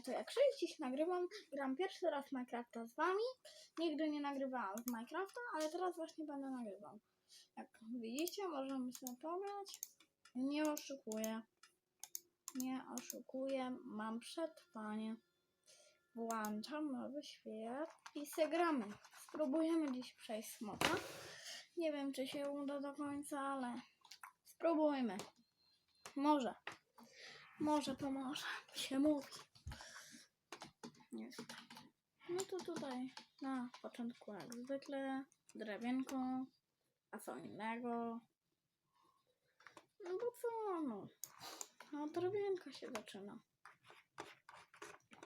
to jak Krzyś dziś nagrywam, gram pierwszy raz Minecrafta z wami. Nigdy nie nagrywałam z Minecrafta, ale teraz właśnie będę nagrywał. Jak widzicie, możemy sobie pograć. Nie oszukuję. Nie oszukuję, mam przetrwanie. Włączam nowy świat i se gramy. Spróbujemy dziś przejść smoka. Nie wiem, czy się uda do końca, ale spróbujmy. Może. Może pomoże. Się mówi. Jest. No to tutaj na początku jak zwykle drewienko, a co innego. No bo co no. Od drewienka się zaczyna.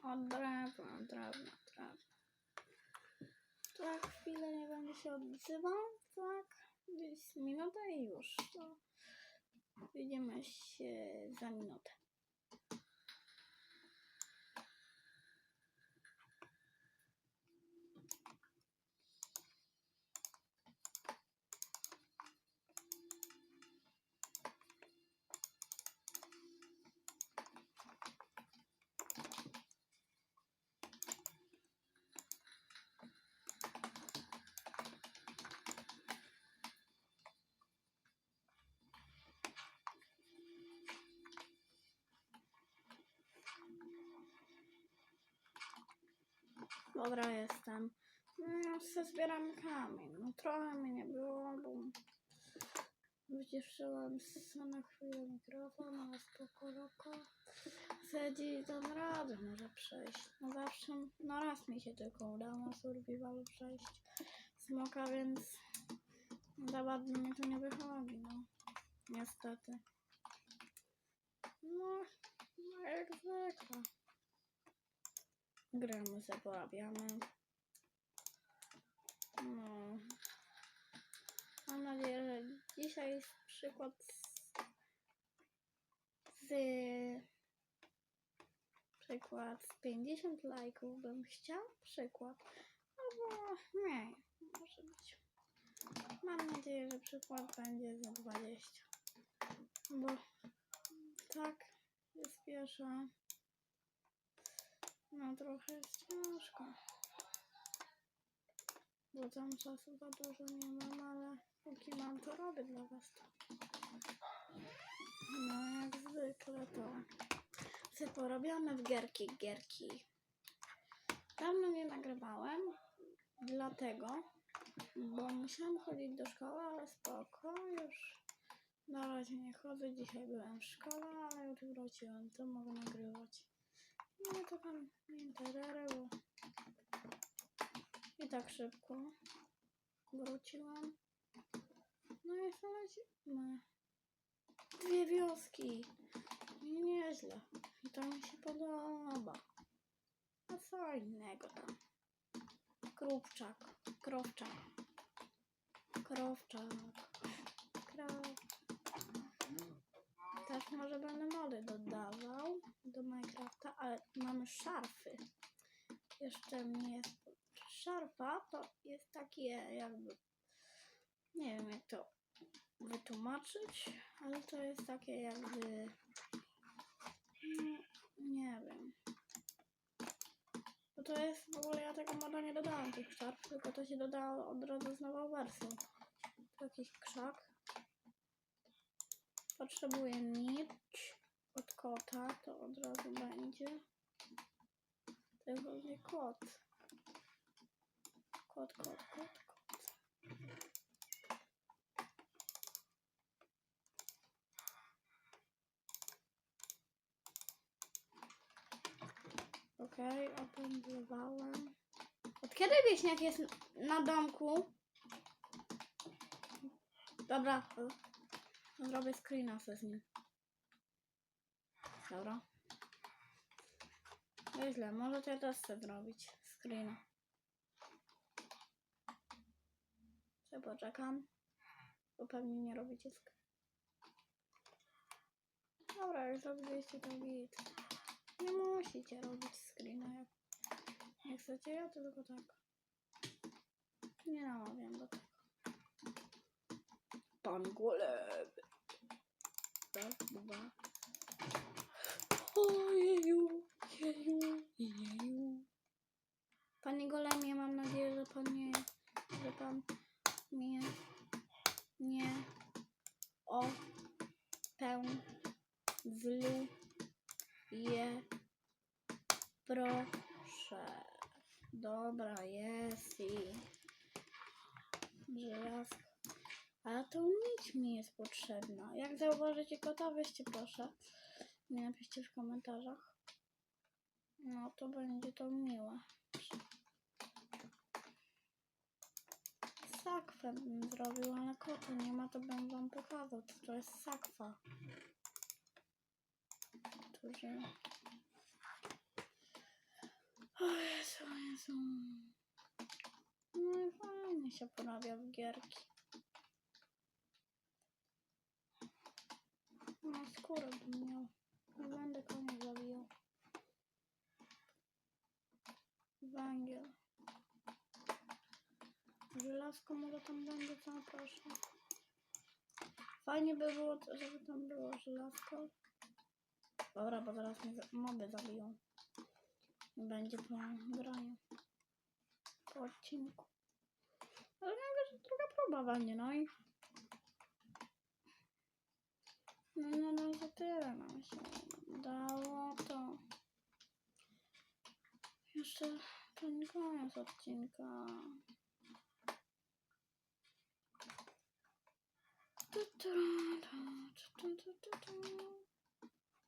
Od drewna, drewna, drewna. Tak chwilę nie będę się odzywał, tak gdzieś minutę i już. To widzimy się za minutę. Dobra, jestem. No, se zbieram kamień. No trochę mi nie było, bo wyciszyłam se na chwilę mikrofon, ale spoko, loko. Dam radę może przejść. No zawsze, no raz mi się tylko udało na survivalu przejść smoka, więc za mi to nie wychodzi, no. Niestety. No, no jak zwykle. Gramy porabiamy. No. Mam nadzieję, że dzisiaj jest przykład z... Przykład z 50 lajków bym chciał. Przykład. Albo nie, może być. Mam nadzieję, że przykład będzie za 20. Bo tak jest pierwsza. No trochę jest ciężko. Bo tam czasu za dużo nie mam, ale póki mam to robię dla was. No jak zwykle to sobie porobiamy w gierki gierki. Dawno nie nagrywałem, dlatego, bo musiałam chodzić do szkoły, ale spoko, już na razie nie chodzę. Dzisiaj byłem w szkole, ale już wróciłem, to mogę nagrywać. No interesuje. I tak szybko wróciłam. No i znaleźliśmy dwie wioski. Nieźle. I to mi się podoba. A co innego tam? Krówczak. Krowczak. Krowczak. Krow. Też może będę mody dodawał do Minecrafta, ale mamy szarfy. Jeszcze nie jest. Szarfa to jest takie jakby. Nie wiem jak to wytłumaczyć, ale to jest takie jakby. No, nie wiem. Bo to jest w ogóle ja tego moda nie dodałam tych szarf, tylko to się dodało od razu z nową wersją. Jakiś krzak. Potrzebuję nić od kota, to od razu będzie. To jest właśnie kot. Kot, kot, kot, kot. Okej, okay, opędzywałem. Od kiedy wieśniak jest na domku? Dobra, Zrobię screena se z nim. Dobra. Nieźle, może to ja też chcę zrobić screena. Co poczekam? Bo pewnie nie robicie screen. Dobra, jak zrobiliście to git. Nie musicie robić screena jak nie chcecie, ja tylko tak. Nie namawiam do tego. Pan Goleb. Raz, dwa. Ojeju, jeju. Panie Golemie, mam nadzieję, że pan nie, że pan mnie nie o pę zlu je proszę. Dobra, jest i żelazko. Ale to nic mi jest potrzebna. Jak zauważycie kota, weźcie proszę. Nie napiszcie w komentarzach. No to będzie to miłe. Sakwę bym zrobił, ale kota nie ma, to bym wam pokazał, co to jest sakwa. Którzy... O Jezu, Jezu. Się porabia w gierki. No skórę bym miał. Nie będę konia zabijał. Węgiel. Żelazko może tam będzie, co proszę. Fajnie by było, żeby tam było żelazko. Dobra, bo zaraz mnie moby zabiją. Będzie po graniu. Po odcinku. Druga próba będzie, no i... No, no, no, to tyle nam się dało, to... Jeszcze nie koniec odcinka.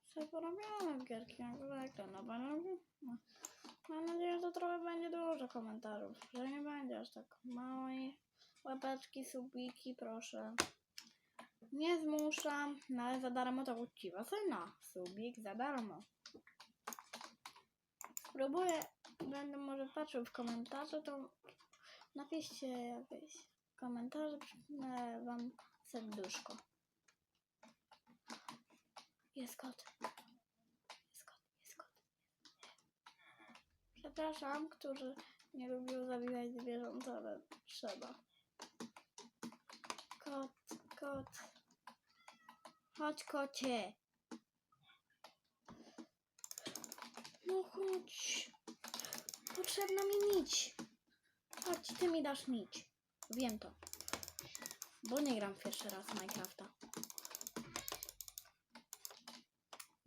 Sobie porobione w gierki, jak zwykle, no bo no, no. Mam nadzieję, że to trochę będzie dużo komentarzów, że nie będzie aż tak mało łapeczki, subiki, proszę. Nie zmuszam, no ale za darmo to uczciwa cena. Subik za darmo. Spróbuję, będę może patrzył w komentarze, to napiszcie jakieś komentarze, przypnę wam serduszko. Jest kot. Jest kot, jest kot. Przepraszam, którzy nie lubią zabijać zwierząt, ale trzeba. Kot, kot. Chodź, kocie. No chodź. Potrzebna mi nić. Chodź, ty mi dasz nić. Wiem to. Bo nie gram pierwszy raz Minecrafta.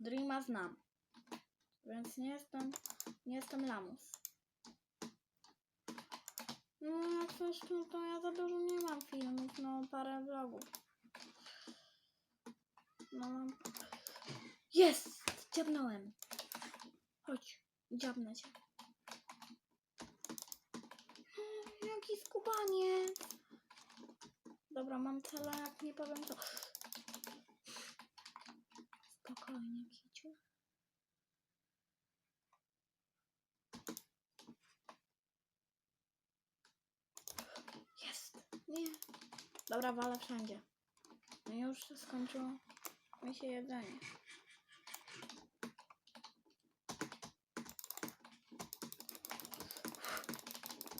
Dreama znam. Więc nie jestem, nie jestem lamus. No jak coś, to, to ja za dużo nie mam filmów, no parę vlogów. No mam... Jest! Dziabnąłem. Chodź, dziabnę cię. O, Jaki skubanie. Dobra, mam cele, jak nie powiem to... Spokojnie, kiciu. Jest! Nie. Dobra, walę wszędzie. No już skończyło mi się jedzenie.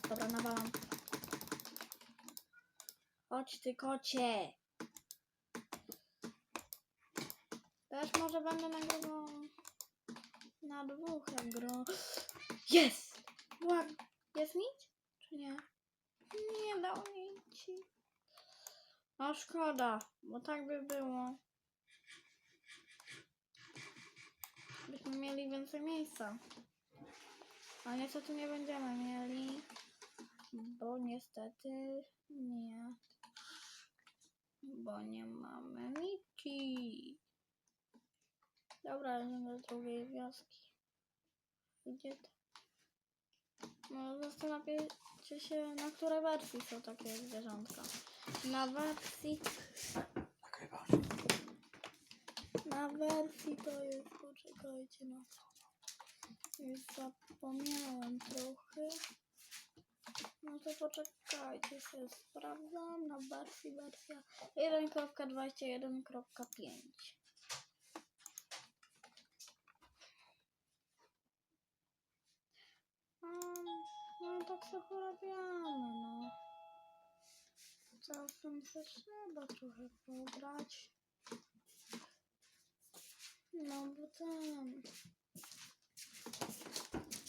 Dobra, nawalam. Chodź ty kocie. Też może będę nagrywał na dwóch jak gro. Jest! Jest nic? Czy nie? Nie dał nici. No szkoda, bo tak by było. Byśmy mieli więcej miejsca. A niestety nie będziemy mieli, bo niestety nie. Bo nie mamy nici. Dobra, idziemy do drugiej wioski. Gdzie to? No zastanawiacie się, na której wersji są takie zwierzątka. Na wersji, na wersji to jest, poczekajcie no. Już zapomniałem trochę. No to poczekajcie, sobie sprawdzam na wersji, wersja 1.21.5. Um, no tak sobie porabiamy, no. Czasem się trzeba trochę pobrać. No bo ten...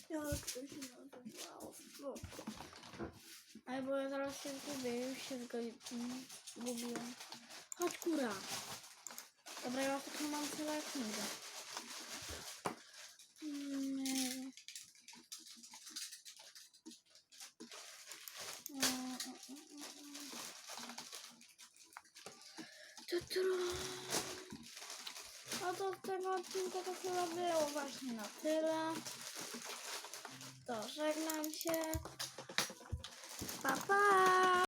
Jak to się nazywało? Bo ja zaraz się zgubię, już się mm, zgubiłam. Chodź kura. Dobra, ja ostatnio mam jak nigdy. Mm, Nie wiem. Mm, mm, mm, mm. Tutru. No to z tego odcinka to chyba było właśnie na tyle. To żegnam się. Pa, pa!